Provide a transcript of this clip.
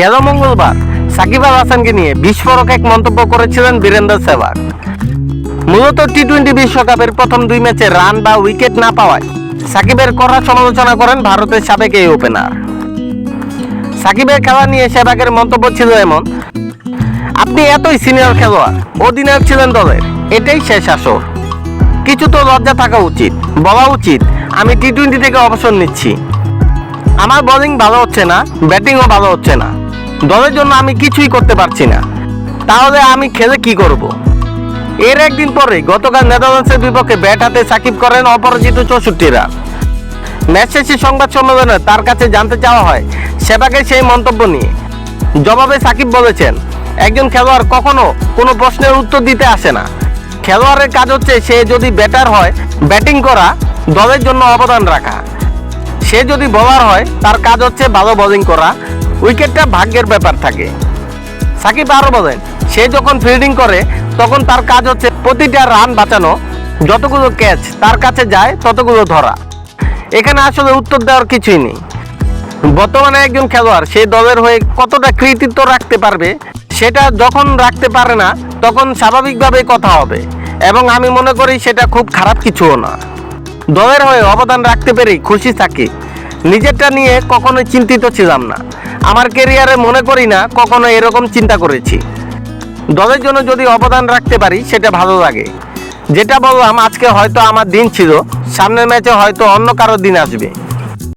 গেল মঙ্গলবার। সাকিব আল হাসানকে নিয়ে বিস্ফোরক এক মন্তব্য করেছিলেন বীরেন্দ্র সেহবাগ মূলত টি টোয়েন্টি বিশ্বকাপের প্রথম দুই ম্যাচে রান বা উইকেট না পাওয়ায় সাকিবের কড়া সমালোচনা করেন ভারতের সাবেক এই ওপেনার সাকিবের খেলা নিয়ে সেহবাগের মন্তব্য ছিল এমন, আপনি এতই সিনিয়র খেলোয়াড়, অধিনায়ক ছিলেন দলের, এটাই শেষ আসর। কিছু তো লজ্জা থাকা উচিত, বলা উচিত, আমি টি টোয়েন্টি থেকে অবসর নিচ্ছি। আমার বোলিং ভালো হচ্ছে না ব্যাটিংও ভালো হচ্ছে না। দলের জন্য আমি কিছুই করতে পারছি না। তাহলে আমি খেলে কি করব। এর একদিন পরে গতকাল নেদারল্যান্ডসের বিপক্ষে ব্যাট হাতে সাকিব করেন অপরাজিত চৌষট্টি রান ম্যাচ শেষে সংবাদ সম্মেলনে তার কাছে জানতে চাওয়া হয় সেবাকে সেই মন্তব্য নিয়ে। জবাবে সাকিব বলেছেন, একজন খেলোয়াড় কখনো কোনো প্রশ্নের উত্তর দিতে আসে না। খেলোয়াড়ের কাজ হচ্ছে সে যদি ব্যাটার হয়, ব্যাটিং করা, দলের জন্য অবদান রাখা। সে যদি বলার হয়, তার কাজ হচ্ছে ভালো বোলিং করা উইকেটটা ভাগ্যের ব্যাপার থাকে। সাকিব আরও বলেন, সে যখন ফিল্ডিং করে, তখন তার কাজ হচ্ছে প্রতিটা রান বাঁচানো, যতগুলো ক্যাচ তার কাছে যায়, ততগুলো ধরা। এখানে আসলে উত্তর দেওয়ার কিছুই নেই। বর্তমানে একজন খেলোয়াড় সেই দলের হয়ে কতটা কৃতিত্ব রাখতে পারবে, সেটা যখন রাখতে পারে না, তখন স্বাভাবিকভাবে কথা হবে। এবং আমি মনে করি সেটা খুব খারাপ কিছুও না। দলের হয়ে অবদান রাখতে পেরেই খুশি থাকি নিজেরটা নিয়ে কখনোই চিন্তিত ছিলাম না। আমার কেরিয়ারে মনে করি না, কখনো এরকম চিন্তা করেছি। দলের জন্য যদি অবদান রাখতে পারি, সেটা ভালো লাগে। যেটা বললাম, আজকে হয়তো আমার দিন ছিল, সামনের ম্যাচে হয়তো অন্য কারও দিন আসবে।